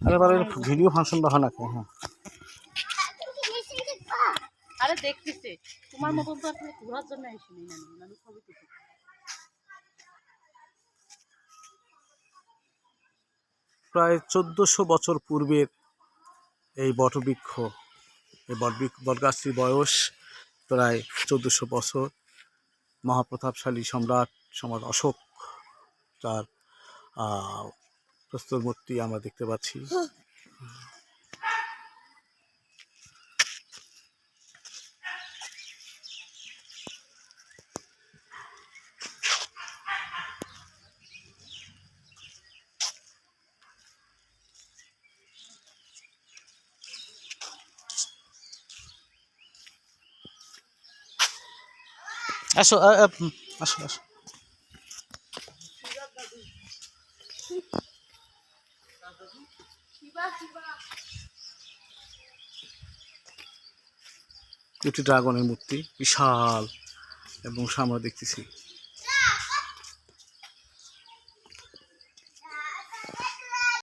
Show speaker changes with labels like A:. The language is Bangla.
A: আরে বারে ভিডিও ফাংশনটা হয় নাকি? হ্যাঁ।
B: আরে দেখতেছে। তোমার মতন তো আসলে ঘোরার জন্য আসিনি না আমি ছবি তুলতে
A: প্রায় চোদ্দোশো বছর পূর্বের এই বটবৃক্ষ এই বটবৃক্ষ বটগাছটির বয়স প্রায় চোদ্দোশো বছর। মহাপ্রতাপশালী সম্রাট সম্রাট অশোক তার প্রস্তর মূর্তি আমরা দেখতে পাচ্ছি। আসো আসো আসো। দুটি ড্রাগনের মূর্তি বিশাল এবং আমরা দেখতেছি